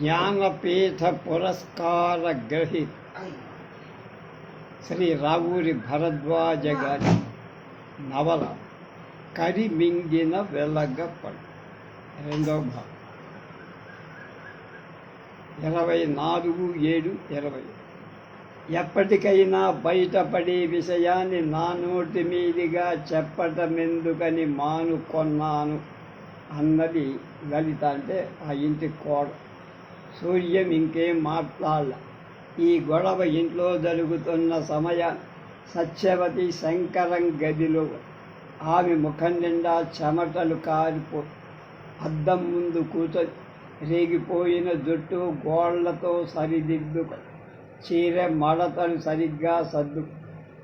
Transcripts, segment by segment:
జ్ఞానపీఠ పురస్కార గ్రహీత శ్రీ రావూరి భరద్వాజ గారి నవల కరిమింగిన వెలగపడు. రెండవ భాగం. ఇరవై నాలుగు ఏడు ఇరవై ఎప్పటికైనా బయటపడే విషయాన్ని నా నోటి మీదిగా చెప్పటమెందుకని మానుకొన్నాను అన్నది లలిత అంటే ఆ ఇంటి కోడ సూర్యం ఇంకేం మాట్లాడాల ఈ గొడవ ఇంట్లో జరుగుతున్న సమయ సత్యవతి శంకరం గదిలో. ఆమె ముఖం నిండా చెమటలు కారిపో అద్దం ముందు కూర్చొని రేగిపోయిన జుట్టు గోళ్ళతో సరిదిద్దు చీర మడతలు సరిగ్గా సర్దు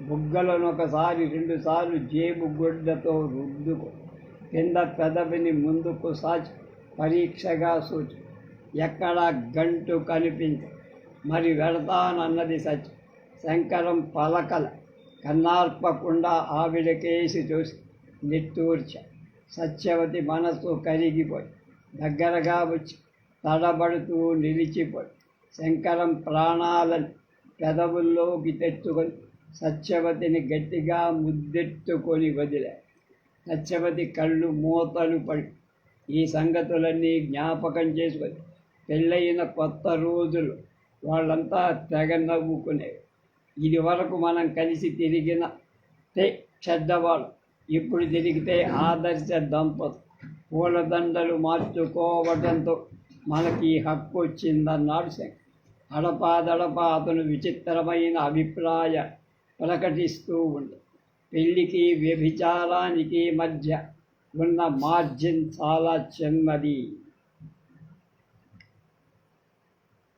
బుగ్గలను ఒకసారి రెండుసార్లు జేబు గుడ్డతో రుద్దుకో కింద పెదవిని ముందుకు సాచి పరీక్షగా సూచి ఎక్కడా గంటు కనిపించ. మరి వెళతానన్నది సత్యం. శంకరం పలకల కన్నార్పకుండా ఆవిడకేసి చూసి నిట్టూర్చ. సత్యవతి మనస్సు కరిగిపోయి దగ్గరగా వచ్చి తడబడుతూ నిలిచిపోయి శంకరం ప్రాణాలను పెదవుల్లోకి తెచ్చుకొని సత్యవతిని గట్టిగా ముద్దెట్టుకొని వదిలే. సత్యవతి కళ్ళు మూతలు పడి ఈ సంగతులన్నీ జ్ఞాపకం చేసుకొని పెళ్ళయిన కొత్త రోజులు వాళ్ళంతా తెగ నవ్వుకునేవి. ఇది వరకు మనం కలిసి తిరిగిన తే చెడ్డవాళ్ళు ఇప్పుడు తిరిగితే ఆదర్శ దంపతులు. పూలదండలు మార్చుకోవడంతో మనకి హక్కు వచ్చిందన్నాడు శంకర్. అడపాదడపా అతను విచిత్రమైన అభిప్రాయ ప్రకటిస్తూ ఉండు. పెళ్ళికి వ్యభిచారానికి మధ్య ఉన్న మార్జిన్ చాలా చిన్నది.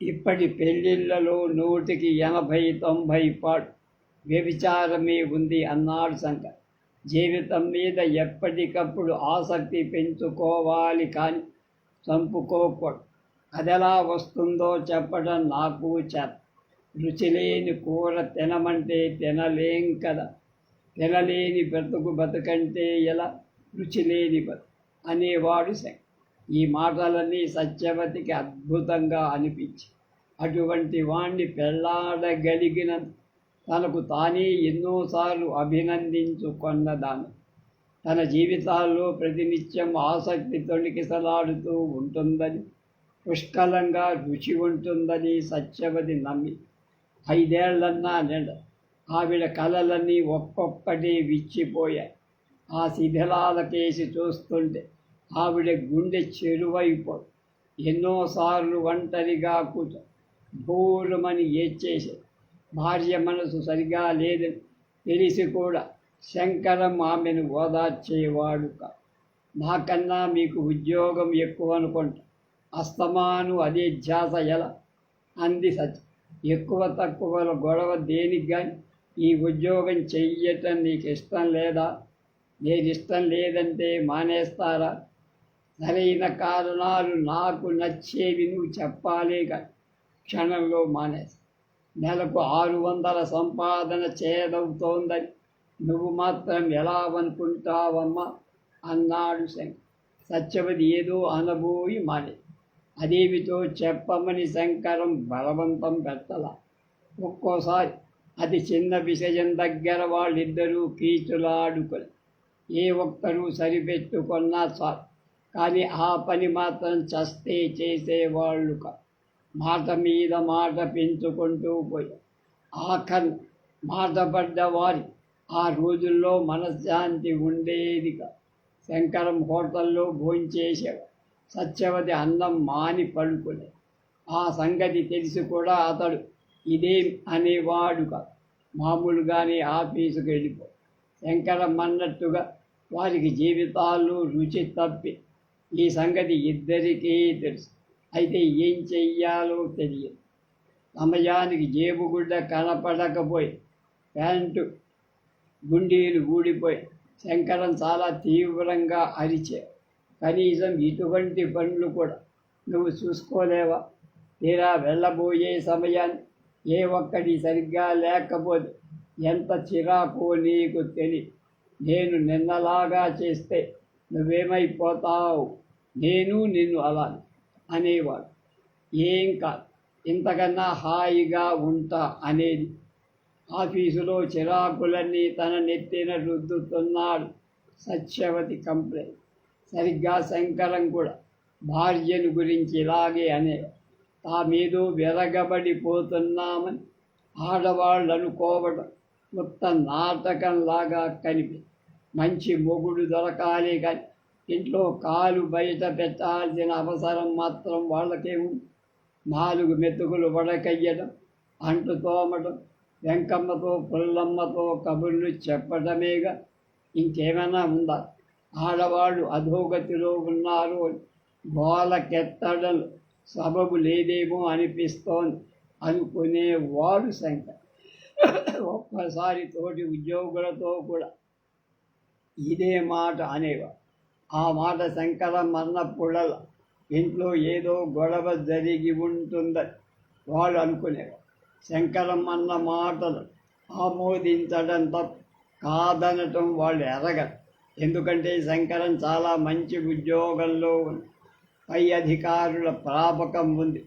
ఇప్పటి పెళ్ళిళ్ళలో నూటికి ఎనభై తొంభై పాటు వ్యభిచారమే ఉంది అన్నాడు శంకర్. జీవితం మీద ఎప్పటికప్పుడు ఆసక్తి పెంచుకోవాలి కానీ చంపుకోకూడదు. అదెలా వస్తుందో చెప్పడం నాకు చేత. రుచి లేని కూర తినమంటే తినలేం కదా. తినలేని బ్రతుకు బతుకంటే ఎలా రుచి లేని బతు అనేవాడు శంకర్. ఈ మాటలన్నీ సత్యవతికి అద్భుతంగా అనిపించి అటువంటి వాణ్ణి పెళ్ళాడగలిగిన తనకు తానే ఎన్నోసార్లు అభినందించుకొన్నదాను తన జీవితాల్లో ప్రతినిత్యం ఆసక్తి తొణికిసలాడుతూ ఉంటుందని పుష్కలంగా రుచి ఉంటుందని సత్యవతి నమ్మి ఐదేళ్ళన్నా నిండ ఆవిడ కలలన్నీ ఒక్కొక్కటి విచ్చిపోయాయి ఆ శిథిలాలకేసి చూస్తుంటే ఆవిడ గుండె చెరువైపో ఎన్నోసార్లు ఒంటరిగా కూర్చో బోరుమని ఏడ్చేసి. భార్య మనసు సరిగా లేదని తెలిసి కూడా శంకరం ఆమెను ఓదార్చేవాడు నాకన్నా మీకు ఉద్యోగం ఎక్కువ అనుకుంటా. అస్తమాను అదే ధ్యాస ఎలా? అంది సత్య. ఎక్కువ తక్కువల గొడవ దేనికి కానీ ఈ ఉద్యోగం చెయ్యటం నీకు ఇష్టం లేదా? నేను ఇష్టం లేదంటే మానేస్తారా? సరైన కారణాలు నాకు నచ్చేవి నువ్వు చెప్పాలేక క్షణంలో మానేసి నెలకు ఆరు వందల సంపాదన చేయదవుతోందని నువ్వు మాత్రం ఎలా అనుకుంటావమ్మా? అన్నాడు శంకర్ సత్యవతి ఏదో అనబోయి మానే అదేమితో చెప్పమని శంకరం బలవంతం పెట్టల. ఒక్కోసారి అది చిన్న విషయం దగ్గర వాళ్ళిద్దరూ కీచులాడుకొని ఏ ఒక్కరూ సరిపెట్టుకున్నా చాలు కానీ ఆ పని మాత్రం చస్తే చేసేవాళ్ళు కాదు. మాట మీద మాట పెంచుకుంటూ పోయి ఆఖరు మాట పడ్డ వారి ఆ రోజుల్లో మనశ్శాంతి ఉండేది శంకరం హోటల్లో భోంచేసేవాడు సత్యవతి అందం మాని పడుకునే. ఆ సంగతి తెలిసి కూడా అతడు ఇదేం అనేవాడు కాదు మామూలుగానే ఆఫీసుకు వెళ్ళిపో. శంకరం అన్నట్టుగా వారికి జీవితాలు రుచి తప్పి. ఈ సంగతి ఇద్దరికీ తెలుసు. అయితే ఏం చెయ్యాలో తెలియదు. సమయానికి జేబుగుడ్డ కనపడకపోయి ప్యాంటు గుండీలు ఊడిపోయి శంకరం చాలా తీవ్రంగా అరిచే. కనీసం ఇటువంటి పనులు కూడా నువ్వు చూసుకోలేవా? తీరా వెళ్ళబోయే సమయాన్ని ఏ ఒక్కటి సరిగ్గా లేకపోతే ఎంత చిరాకో నీకు తెలి నేను నిన్నలాగా చేస్తే నువ్వేమైపోతావు? నేను నిన్ను అలా అనేవాడు. ఏం కాదు. ఇంతకన్నా హాయిగా ఉంటా అనేది. ఆఫీసులో చిరాకులన్నీ తన నెత్తిన రుద్దుతున్నాడు సత్యవతి కంప్లైంట్ సరిగ్గా శంకరం కూడా భార్యను గురించి ఇలాగే అనే తామేదో వెరగబడిపోతున్నామని ఆడవాళ్ళు అనుకోవడం మొత్తం నాటకంలాగా కనిపి. మంచి మొగుడు దొరకాలి కానీ ఇంట్లో కాలు బయట పెట్టాల్సిన అవసరం మాత్రం వాళ్ళకేముంది నాలుగు మెతుకులు వడకయ్యడం అంటు తోమడం వెంకమ్మతో పుల్లమ్మతో కబుర్లు చెప్పడమేగా. ఇంకేమైనా ఉందా? ఆడవాళ్ళు అధోగతిలో ఉన్నారు. గోలకెత్తడం సబబు లేదేమో అనిపిస్తోంది. అనుకునేవాడు సంఖ్య. ఒక్కసారి తోటి ఉద్యోగులతో కూడా ఇదే మాట అనేవాడు. ఆ మాట శంకరం అన్నప్పుడల ఇంట్లో ఏదో గొడవ జరిగి ఉంటుందని వాళ్ళు అనుకునేవారు. శంకరం అన్న మాటలు ఆమోదించడం తప్ప కాదనటం వాళ్ళు ఎరగరు. ఎందుకంటే శంకరం చాలా మంచి ఉద్యోగంలో ఉంది. పై అధికారుల ప్రాపకం ఉంది.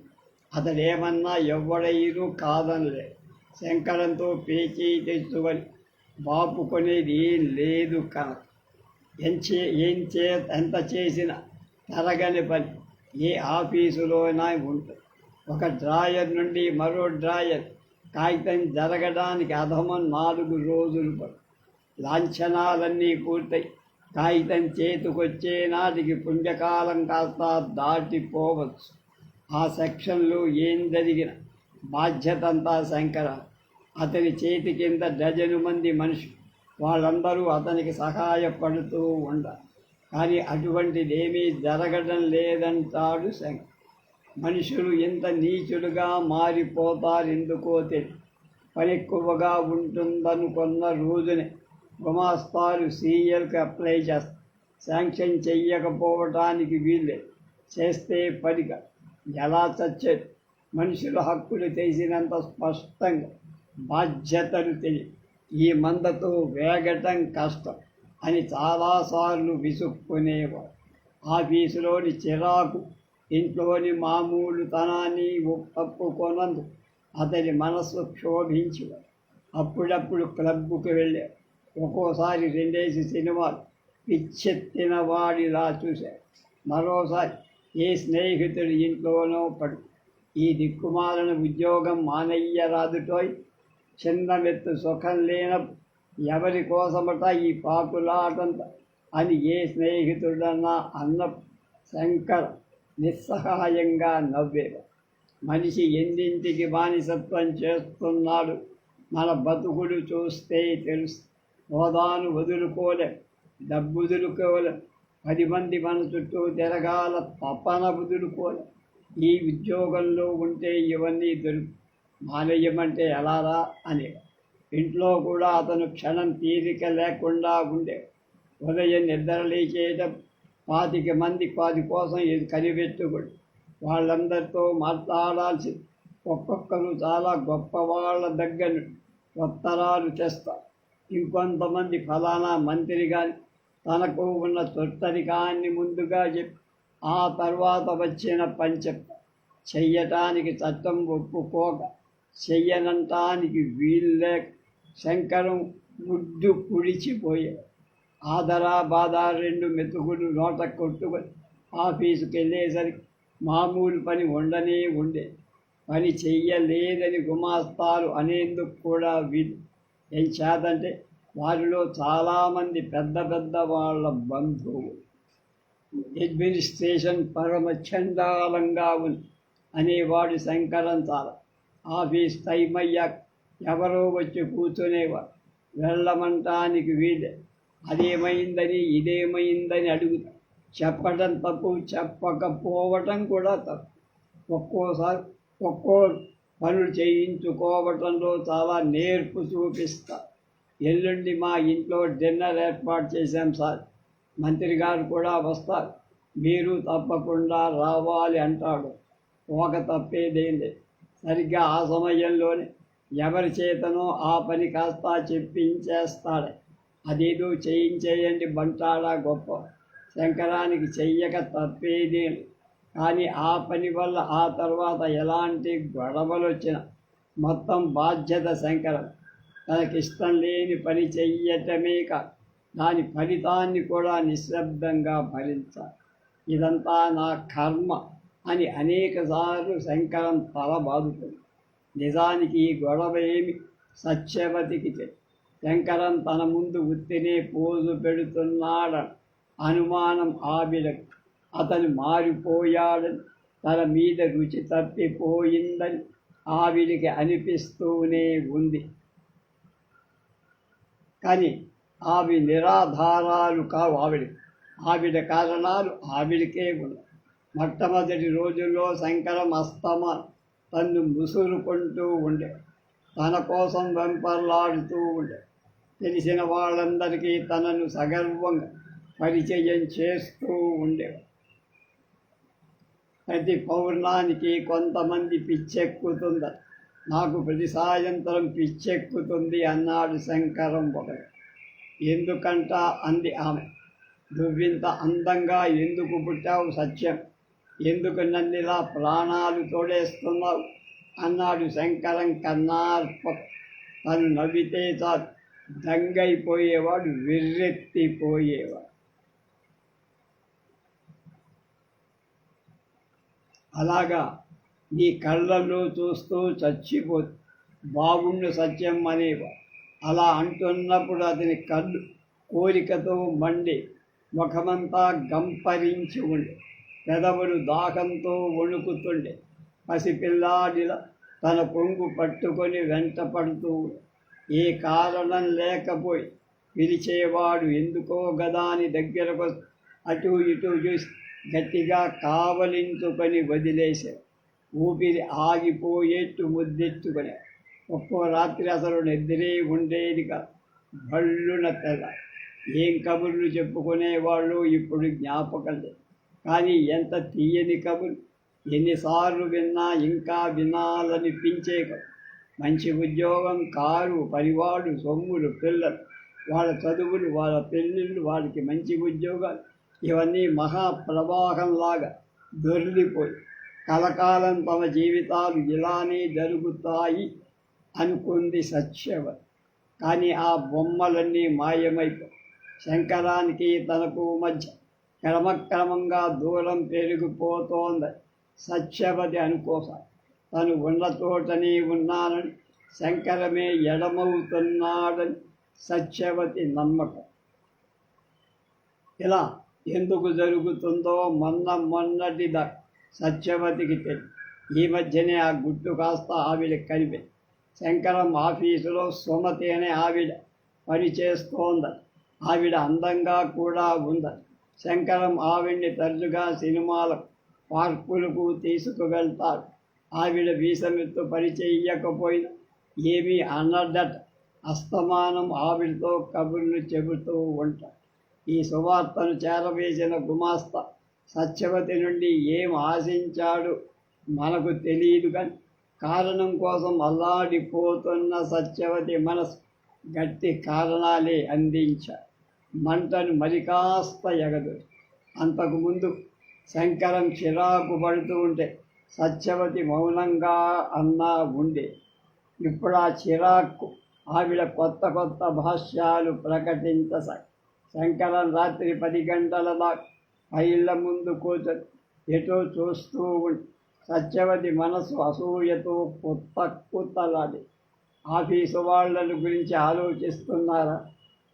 అతడు ఏమన్నా ఎవడైనూ కాదనలే. శంకరంతో పేచీ తెచ్చుకొని బాపుకొనేది ఏం లేదు కనుక ఎంచే ఏం చే ఎంత చేసిన తరగని పని. ఏ ఆఫీసులోనా ఉంటుంది ఒక డ్రాయర్ నుండి మరో డ్రాయర్. కాగితం జరగడానికి అధమం నాలుగు రోజులు పడు. లాంఛనాలన్నీ పూర్తయి. కాగితం చేతికొచ్చే నాటికి పుణ్యకాలం కాస్త దాటిపోవచ్చు. ఆ సెక్షన్లో ఏం జరిగిన బాధ్యతంతా శంకర. అతని చేతి కింద డజను మంది మనుషులు. వాళ్ళందరూ అతనికి సహాయపడుతూ ఉండ. కానీ అటువంటిదేమీ జరగడం లేదంటాడు శంకర్ మనుషులు ఇంత నీచులుగా మారిపోతారు ఎందుకో తెలియదు పని ఎక్కువగా ఉంటుందనుకున్న రోజునే గుమాస్తాలు సీఎల్కి అప్లై చేస్తారు శాంక్షన్ చెయ్యకపోవటానికి వీళ్ళే చేస్తే పనిగా. ఎలా చచ్చేది? మనుషుల హక్కులు తెలిసినంత స్పష్టంగా. బాధ్యతలు తెలియదు. ఈ మందతో వేగటం కష్టం అని చాలాసార్లు విసుక్కునేవాడు. ఆఫీసులోని చిరాకు ఇంట్లోని మామూలు తనాన్ని ఒప్పుకొనందు అతని మనస్సు క్షోభించేవాడు. అప్పుడప్పుడు క్లబ్కు వెళ్ళాడు ఒక్కోసారి రెండేసి సినిమాలు పిచ్చెత్తిన వాడిలా చూశాడు మరోసారి ఏ స్నేహితుడి ఇంట్లోనో పడు. ఈ దిక్కుమాలను ఉద్యోగం మానయ్యరాదుటోయ్ రాదుటోయ్. మెత్తు సుఖం లేన ఎవరి కోసమట ఈ పాకులాటంత అని ఏ స్నేహితుడన్నా అన్న శంకర్ నిస్సహాయంగా నవ్వేవాడు. మనిషి ఎన్నింటికి బానిసత్వం చేస్తున్నాడు? మన బతుకుడు చూస్తే తెలుసు. హోదాను వదులుకోలేం డబ్బు వదులుకోలేం పది మంది మన చుట్టూ తిరగాల తపన వదులుకోలేం. ఈ ఉద్యోగంలో ఉంటే ఇవన్నీ దొరుకు మానేయమంటే ఎలారా అని. ఇంట్లో కూడా అతను క్షణం తీరిక లేకుండా ఉండే. ఉదయం నిద్రలేచేయటం పాతిక మంది పాతి కోసం ఇది కనిపెట్టుకుడు వాళ్ళందరితో మాట్లాడాల్సి ఒక్కొక్కరు చాలా గొప్ప వాళ్ళ దగ్గర ఉత్తరాలు తెస్తారు ఇంకొంతమంది ఫలానా మంత్రి కానీ తనకు ఉన్న తొట్టరికాన్ని ముందుగా చెప్పి ఆ తర్వాత వచ్చిన పని చెప్తారు చెయ్యటానికి చట్టం ఒప్పుకోక చెయ్యనంటానికి వీళ్ళే శంకరం ముడ్డు పుడిచిపోయాడు ఆదరా బాధ రెండు మెతుకులు నోట కొట్టుకొని ఆఫీసుకి వెళ్ళేసరికి మామూలు పని ఉండనే ఉండే పని చెయ్యలేదని గుమాస్తాలు అనేందుకు కూడా వీలు. ఏం చేతంటే వారిలో చాలామంది పెద్ద పెద్ద వాళ్ళ బంధువులు. అడ్మినిస్ట్రేషన్ పరమ చండాలంగా ఉంది అనేవాడు శంకరం చాలా. ఆఫీస్ టైం అయ్యాక ఎవరో వచ్చి కూర్చునేవారు. వెళ్ళమంటానికి వీలే. అదేమైందని ఇదేమైందని అడుగుతా చెప్పడం తప్పు చెప్పకపోవటం కూడా తప్పు. ఒక్కోసారి ఒక్కో పనులు చేయించుకోవటంలో చాలా నేర్పు చూపిస్తా. ఎల్లుండి మా ఇంట్లో డిన్నర్ ఏర్పాటు చేశాం సార్. మంత్రి గారు కూడా వస్తారు. మీరు తప్పకుండా రావాలి అంటాడు. ఒక తప్పేదేం లేదు. సరిగ్గా ఆ సమయంలోనే ఎవరి చేతనో ఆ పని కాస్త చెప్పించేస్తాడు. అదేదో చేయించేయండి బంటాడా గొప్ప. శంకరానికి చెయ్యక తప్పేదే కానీ ఆ పని వల్ల ఆ తర్వాత ఎలాంటి గొడవలు వచ్చినా మొత్తం బాధ్యత శంకరం. తనకిష్టం లేని పని చెయ్యటమే కాదు. దాని ఫలితాన్ని కూడా నిశ్శబ్దంగా భరించాలి. ఇదంతా నా కర్మ. అని అనేకసార్లు శంకరం తల బాదుతుంది నిజానికి ఈ గొడవ ఏమి సత్యవతికి శంకరం తన ముందు ఉత్తినే పోజు పెడుతున్నాడని అనుమానం ఆవిడకు. అతను మారిపోయాడని తన మీద రుచి తప్పిపోయిందని ఆవిడికి అనిపిస్తూనే ఉంది. కానీ ఆవి నిరాధారాలు కావు ఆవిడ. ఆవిడ కారణాలు ఆవిడకే ఉన్నాయి. మొట్టమొదటి రోజుల్లో శంకరం అస్తమా తన్ను ముసురుకుంటూ ఉండే. తన కోసం వెంపర్లాడుతూ ఉండే. తెలిసిన వాళ్ళందరికీ తనను సగర్వంగా పరిచయం చేస్తూ ఉండేవాడు ప్రతి పౌర్ణానికి కొంతమంది పిచ్చెక్కుతుంది నాకు ప్రతి సాయంత్రం పిచ్చెక్కుతుంది అన్నాడు శంకరం ఒకడు. ఎందుకంట? అంది ఆమె. నువ్వింత అందంగా ఎందుకు పుట్టావు సత్యం? ఎందుకు నన్నులా ప్రాణాలు తోడేస్తున్నావు? అన్నాడు శంకరం కన్నార్ప. తను నవ్వితే చాలు. దంగైపోయేవాడు విర్రెత్తిపోయేవాడు. అలాగా నీ కళ్ళల్లో చూస్తూ చచ్చిపో. బాగుండు సత్యం అనేవా అలా అంటున్నప్పుడు అతని కళ్ళు కోరికతో మండి. ముఖమంతా గంపరించి ఉండే. పెదవులు దాహంతో వణుకుతుండే. పసిపిల్లాడిలా తన కొంగు పట్టుకొని వెంటపడుతూ ఏ కారణం లేకపోయి పిలిచేవాడు ఎందుకో గదాని దగ్గరకు అటు ఇటు చూసి గట్టిగా కావలించుకొని వదిలేశాడు ఊపిరి ఆగిపోయేట్టు ముద్దెత్తుకొని. ఒక్కో రాత్రి అసలు నిద్రే ఉండేది కాదు. భళ్ళున తెల్ల. ఏం కబుర్లు చెప్పుకునేవాళ్ళు ఇప్పుడు జ్ఞాపకం లేదు. కానీ ఎంత తీయని కబులు ఎన్నిసార్లు విన్నా ఇంకా వినాలనిపించే మంచి ఉద్యోగం కారు పరివాడు సొమ్ములు పిల్లలు. వాళ్ళ చదువులు వాళ్ళ పెళ్ళిళ్ళు వాళ్ళకి మంచి ఉద్యోగాలు. ఇవన్నీ మహాప్రవాహంలాగా దొరిలిపోయి కలకాలం తమ జీవితాలు ఇలానే జరుగుతాయి అనుకుంది సత్యవ. కానీ ఆ బొమ్మలన్నీ మాయమైపోయి. శంకరానికి తనకు మధ్య క్రమక్రమంగా దూరం పెరిగిపోతోంది సత్యవతి అనుకోసారి తను ఉన్న చోటనే ఉన్నానని శంకరమే ఎడమవుతున్నాడని సత్యవతి నమ్మకం. ఇలా ఎందుకు జరుగుతుందో మొన్న మొన్నటిద సత్యవతికి తెలియదు ఈ మధ్యనే ఆ గుట్టు కాస్త ఆవిడ కలిపి శంకరం ఆఫీసులో సుమతి అనే ఆవిడ పనిచేస్తోందని ఆవిడ అందంగా కూడా ఉందని శంకరం ఆవిడ్ని తరచుగా సినిమాల పార్కులకు తీసుకువెళ్తాడు ఆవిడ వీసమెత్తు పరిచయకపోయినా ఏమీ అనడట అస్తమానం ఆవిడతో కబుర్లు చెబుతూ ఉంటాడు ఈ సువార్తను చేరవేసిన గుమాస్తా సత్యవతి నుండి ఏం ఆశించాడు మనకు తెలియదు కానీ కారణం కోసం అల్లాడిపోతున్న సత్యవతి మనసు గట్టి కారణాలే అందించారు. మంటను మరి కాస్త ఎగదు. అంతకుముందు శంకరం చిరాకు పడుతూ ఉంటే సత్యవతి మౌనంగా అన్నా ఉండే. ఇప్పుడు ఆ చిరాకు ఆవిడ కొత్త కొత్త భాష్యాలు ప్రకటించసాయి శంకరం రాత్రి పది గంటల దాకా పైళ్ళ ముందు కూర్చొని ఎటో చూస్తూ ఉండి. సత్యవతి మనసు అసూయతో కొత్త కుత్తలాడి ఆఫీసు వాళ్ళను గురించి ఆలోచిస్తున్నారా?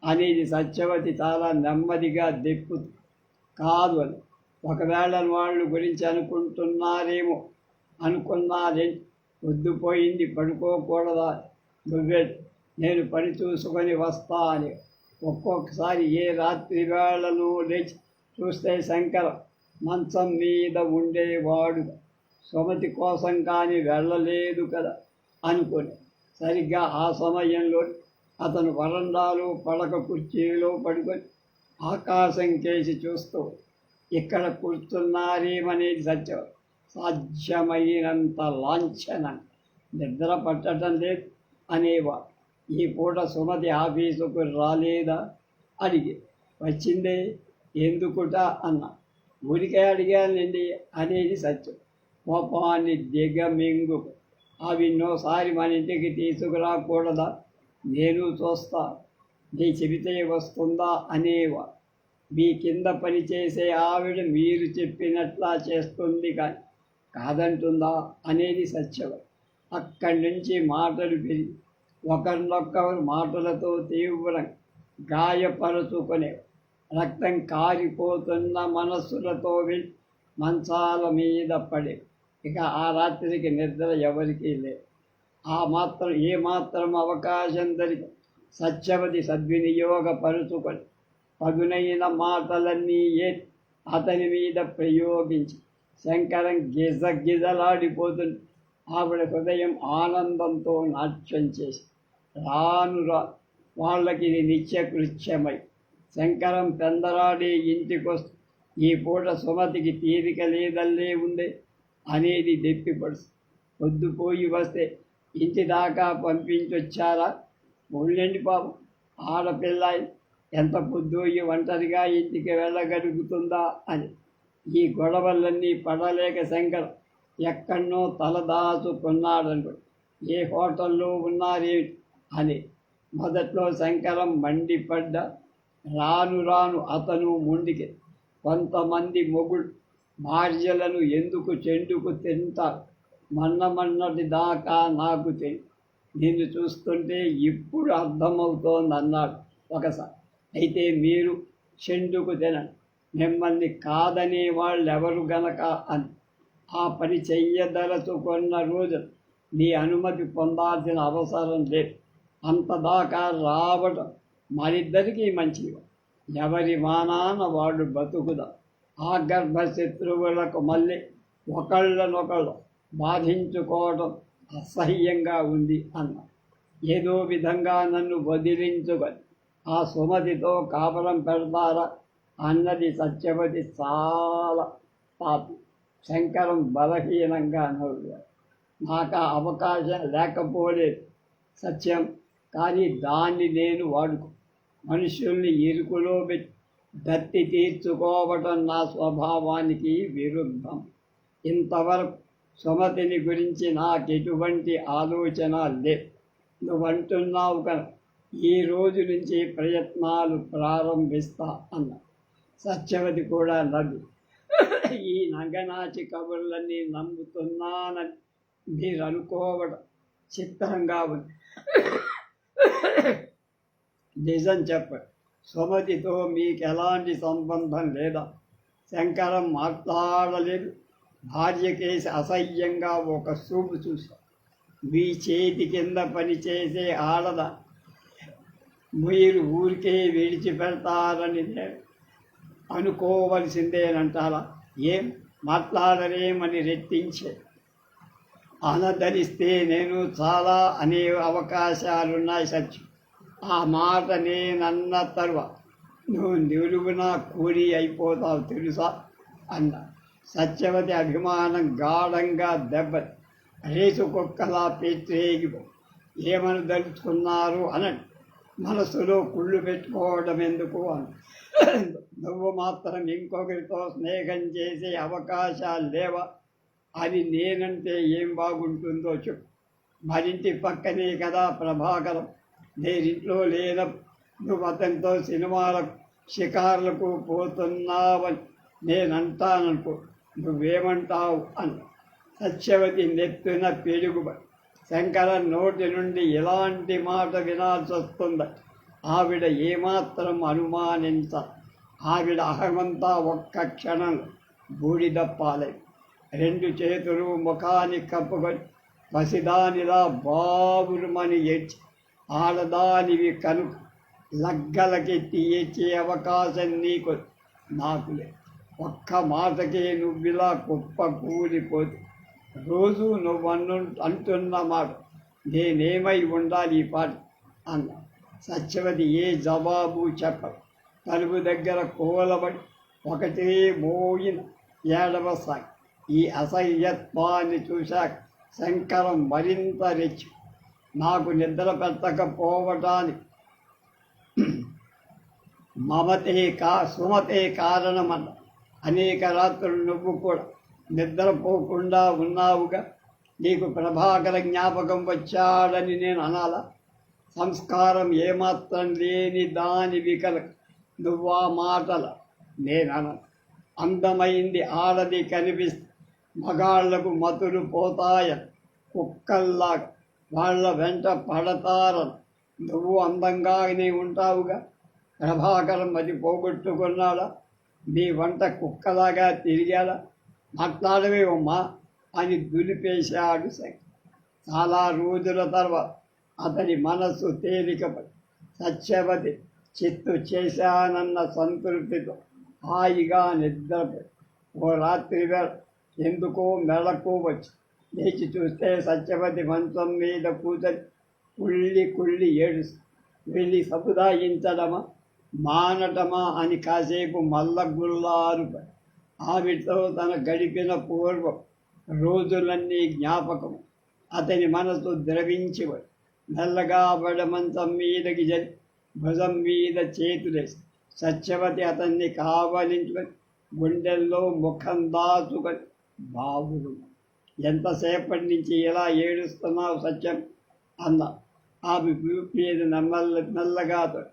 అనేది సత్యవతి చాలా నెమ్మదిగా దెప్పు కాదు అని. ఒకవేళ వాళ్ళు గురించి అనుకుంటున్నారేమో అనుకున్నారే పొద్దుపోయింది పడుకోకూడదా? నువ్వే నేను పని చూసుకొని వస్తా అని. ఒక్కొక్కసారి ఏ రాత్రి వేళను లేచి చూస్తే శంకర మంచం మీద ఉండేవాడు. సుమతి కోసం కానీ వెళ్ళలేదు కదా అనుకుని. సరిగ్గా ఆ సమయంలో అతను వరండాలో పడక కుర్చీలో పడుకొని ఆకాశం కేసి చూస్తూ ఇక్కడ కూర్చున్నారేమనేది సత్యం సాధ్యమైనంత లాంఛనం నిద్ర పట్టడం లేదు అనేవాడు ఈ పూట సుమతి ఆఫీసుకు రాలేదా? అడిగి వచ్చిందే ఎందుకుట? అన్న ఊరికే అడిగానండి అనేది సత్యం కోపాన్ని దిగమింగు అవి ఎన్నోసారి మన ఇంటికి తీసుకురాకూడదా? నేను చూస్తా నీ చెబితే వస్తుందా అనేవా? మీ కింద పనిచేసే ఆవిడ మీరు చెప్పినట్లా చేస్తుంది కానీ కాదంటుందా అనేది సత్యం అక్కడి నుంచి మాటలు పెరిగి ఒకరినొక్కరు మాటలతో తీవ్రం గాయపరుచుకునే రక్తం కారిపోతున్న మనస్సులతో మంచాల మీద పడే. ఇక ఆ రాత్రికి నిద్ర ఎవరికీ లేదు. ఆ మాత్రం ఏ మాత్రం అవకాశం దొరికి సత్యవతి సద్వినియోగపరుచుకొని పదునైన మాటలన్నీ ఏ అతని మీద ప్రయోగించి శంకరం గిజ గిజలాడిపోతుంది. ఆవిడ హృదయం ఆనందంతో నాట్యం చేసి రాను రా వాళ్ళకి ఇది నిత్యకృత్యమై శంకరం పెందరాడి ఇంటికొస్తూ ఈ పూట సుమతికి తీరిక లేదల్లే ఉందే అనేది దెప్పిపడుసు. పొద్దుపోయి వస్తే ఇంటి దాకా పంపించొచ్చారా? ఒళ్ళండి పాపం? ఆడపిల్ల ఎంత పొద్దుపోయి ఒంటరిగా ఇంటికి వెళ్ళగలుగుతుందా అని. ఈ గొడవలన్నీ పడలేక శంకర్ ఎక్కడనో తలదాచుకున్నాడనుకో ఏ హోటల్లో ఉన్నారేమిటి? అని. మొదట్లో శంకరం మండిపడ్డ రాను రాను అతను ముండికి కొంతమంది మొగుడు భార్యలను ఎందుకు చెండుకు తింటారు? మన్నమన్నటి దాకా నాకు తెలి నిన్ను చూస్తుంటే ఇప్పుడు అర్థమవుతోంది అన్నాడు ఒకసారి అయితే మీరు చెండుకు తినండి మిమ్మల్ని కాదనే వాళ్ళు ఎవరు గనక అని ఆ పని చెయ్యదలచుకున్న రోజు నీ అనుమతి పొందాల్సిన అవసరం లేదు. అంతదాకా రావడం మరిద్దరికీ మంచిది. ఎవరి మానాన వాడు బతుకుదా. ఆ గర్భ శత్రువులకు మళ్ళీ ఒకళ్ళనొకళ్ళు బాధించుకోవడం అసహ్యంగా ఉంది అన్న. ఏదో విధంగా నన్ను వదిలించుకొని ఆ సుమతితో కాపురం పెడతారా అన్నది సత్యవతి చాలా పాపి. శంకరం బలహీనంగా నవ్వాడు నాకు ఆ అవకాశం లేకపోలేదు. సత్యం కానీ దాన్ని నేను వాడుకో. మనుషుల్ని ఇరుకులో పెట్టి దత్తి తీర్చుకోవటం నా స్వభావానికి విరుద్ధం. ఇంతవరకు సుమతిని గురించి నాకు ఎటువంటి ఆలోచన లే నువ్వు అంటున్నావు కదా ఈ రోజు నుంచి ప్రయత్నాలు ప్రారంభిస్తా అన్న. సత్యవతి కూడా నవ్వి. ఈ నంగనాచి కబుర్లన్నీ నమ్ముతున్నానని మీరు అనుకోవడం చిత్రంగా ఉంది. నిజం చెప్పండి సుమతితో మీకు ఎలాంటి సంబంధం లేదా? శంకరం మాట్లాడలేదు. భార్య కేసి అసహ్యంగా ఒక చూపు చూసా మీ చేతి కింద పనిచేసే ఆడద మీరు ఊరికే విడిచిపెడతారని నేను అనుకోవలసిందేనంటారా? ఏం మాట్లాడలేమని రెట్టించే అనదరిస్తే నేను చాలా అనే అవకాశాలున్నాయి సత్యం. ఆ మాట నేనన్న తరువాత నువ్వు నిలువున కూలి అయిపోతావు తెలుసా? అన్నా సత్యవతి అభిమానం గాఢంగా దెబ్బ రేసు కుక్కలా పెట్టేగిపో ఏమని దలుచుకున్నారు అనండి. మనసులో కుళ్ళు పెట్టుకోవడం ఎందుకు అని. నువ్వు మాత్రం ఇంకొకరితో స్నేహం చేసే అవకాశాలు లేవా? అది నేనంటే ఏం బాగుంటుందో చెప్పు. మరింటి పక్కనే కదా ప్రభాకరం. నేనింట్లో లేన నువ్వు అతనితో సినిమాలకు షికార్లకు పోతున్నావని నేనంటాననుకో. నువ్వేమంటావు అని. సత్యవతి నెత్తిన పెరుగు శంకర నోటి నుండి ఎలాంటి మాట వినాల్సొస్తుందో? ఆవిడ ఏమాత్రం అనుమానించ ఆవిడ అహమంతా ఒక్క క్షణం బూడిదప్పాలే రెండు చేతులు ముఖాన్ని కప్పుకొని పసిదానిలా బాబురుమని ఏడ్చి ఆడదానివి కను లగ్గలకి తీయచ్చే అవకాశం నీకు నాకు లేదు. ఒక్క మాటకే నువ్విలా కుప్ప కూలిపోతే రోజు నువ్వు అంటున్న మాట. నేనేమై ఉండాలి ఈ పాట. అన్న. సత్యవతి ఏ జవాబు చెప్ప తలుపు దగ్గర కోలబడి ఒకటే మోయిన ఏడవ సాగి ఈ అసహ్యత్వాన్ని చూశాక శంకరం మరింత రెచ్చి. నాకు నిద్ర పెట్టకపోవటానికి మమతే కా సుమతే కారణమన్న అనేక రాత్రులు నువ్వు కూడా నిద్రపోకుండా ఉన్నావుగా. నీకు ప్రభాకర జ్ఞాపకం వచ్చాడని నేను అనాలా? సంస్కారం ఏమాత్రం లేని దాని వికల నువ్వా మాటల నేనన. అందమైంది ఆడది కనిపిస్తే మగాళ్ళకు మతులు పోతాయ కుక్కల్లా వాళ్ళ వెంట పడతారని. నువ్వు అందంగానే ఉంటావుగా. ప్రభాకరం అది పోగొట్టుకున్నాడా? మీ వంట కుక్కలాగా తిరిగాడా మాట్లాడవేవమ్మా అని దులిపేశాడు శంకర్ చాలా రోజుల తర్వాత అతని మనస్సు తేలికపడి సత్యవతి చిత్తు చేశానన్న సంతృప్తితో హాయిగా నిద్రపోయి ఓ రాత్రి వేళ ఎందుకో మెళకు వచ్చి లేచి చూస్తే సత్యవతి మంచం మీద కూతని కుళ్ళి కుళ్ళి ఏడుస్తూ వెళ్ళి సముదాయించడమా మానటమా అని కాసేపు మల్లగుల్లారు. ఆవిడతో తన గడిపిన పూర్వం రోజులన్నీ జ్ఞాపకం. అతని మనసు ద్రవించి నల్లగా బడమంచం మీదకి జరి భుజం మీద చేతులేసి సత్యవతి అతన్ని కావలించుకొని గుండెల్లో ముఖం దాచుకొని బాబుడు ఎంతసేపటి నుంచి ఎలా ఏడుస్తున్నావు సత్యం? అన్న ఆమె మీద నమ్మల్ల మెల్లగా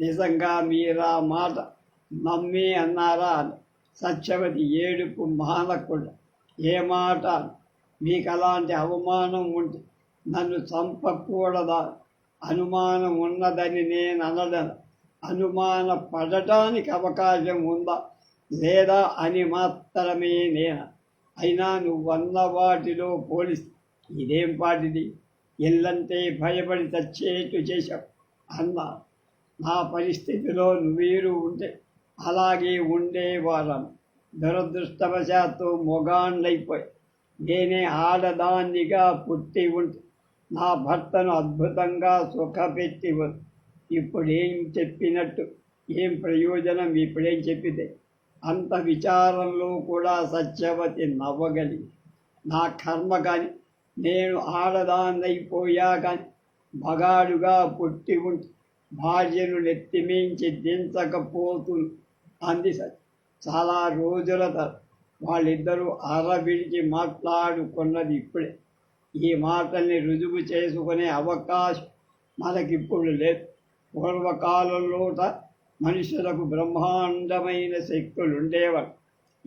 నిజంగా మీరా మాట నమ్మి అన్నారా సత్యవతి ఏడుపు మానకుండా ఏ మాట? మీకు అలాంటి అవమానం ఉంటే నన్ను చంపకూడదా? అనుమానం ఉన్నదని నేను అనడను అనుమాన పడటానికి అవకాశం ఉందా? లేదా? అని మాత్రమే నేను. అయినా నువ్వు అన్న వాటిలో పోలిస్తే ఇదేం పాటిది? ఇల్లంటే భయపడి చచ్చేట్టు చేశావు అన్నా. నా పరిస్థితిలో నువ్వీరు ఉంటే అలాగే ఉండేవాళ్ళం. దురదృష్టవశాత్తు మొగాండ్లైపోయి నేనే ఆడదాన్నిగా పుట్టి ఉంటే నా భర్తను అద్భుతంగా సుఖపెట్టి ఇప్పుడేం చెప్పినట్టు ఏం ప్రయోజనం ఇప్పుడేం చెప్పితే అంత విచారంలో కూడా సత్యవతి నవ్వగలి నా కర్మ కానీ నేను ఆడదాన్నైపోయా కానీ మగాడుగా పుట్టి ఉంటే భార్యను నెత్తిమించి దించకపోతూ అంది సత్య చాలా రోజుల వాళ్ళిద్దరూ అరబిడిచి మాట్లాడుకున్నది ఇప్పుడే. ఈ మాటల్ని రుజువు చేసుకునే అవకాశం మనకిప్పుడు లేదు. పూర్వకాలంలోట మనుషులకు బ్రహ్మాండమైన శక్తులు ఉండేవారు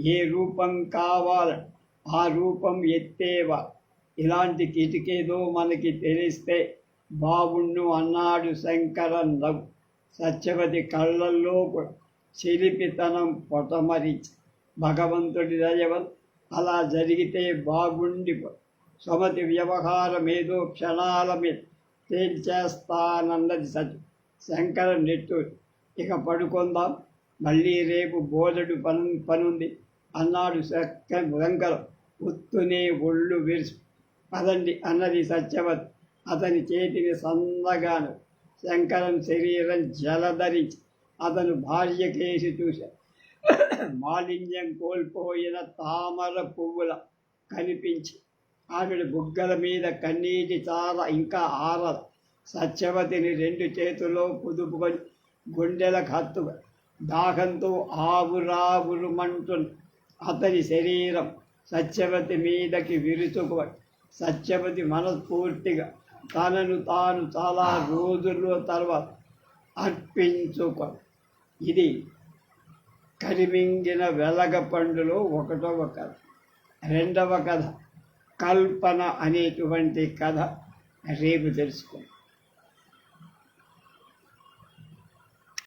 ఏ రూపం కావాల ఆ రూపం ఎత్తేవా? ఇలాంటి కిటికేదో మనకి తెలిస్తే బాగుండు అన్నాడు శంకరన్ నవ్వు సత్యవతి కళ్ళల్లో చిలిపితనం పొటమరిచి భగవంతుడి దయవల్ అలా జరిగితే బాగుండి సుమతి వ్యవహారం ఏదో క్షణాల మీద తేల్చేస్తానన్నది సత్యం. శంకరం నెట్టు ఇక పడుకుందాం. మళ్ళీ రేపు బోధడు పను పనుంది అన్నాడు శంకర ఉత్తునే ఒళ్ళు విరుసు పదండి అన్నది సత్యవతి. అతని చేతిని సన్నగాను శంకరం శరీరం జలధరించి అతను భార్య కేసి చూశాడు మాలిన్యం కోల్పోయిన తామర పువ్వుల కనిపించి ఆవిడ బుగ్గల మీద కన్నీటి చాలా ఇంకా ఆర సత్యవతిని రెండు చేతుల్లో పుదుపుకొని గుండెల హత్తుగా దాహంతో ఆవురావురుమంటున్న అతని శరీరం సత్యవతి మీదకి విరుచుకు సత్యవతి మనస్ఫూర్తిగా తనను తాను చాలా రోజుల్లో తర్వాత అర్పించుకో ఇది కరిమింగిన వెలగ పండులో ఒకటవ కథ. రెండవ కథ కల్పన అనేటువంటి కథ రేపు తెలుసుకుందాం.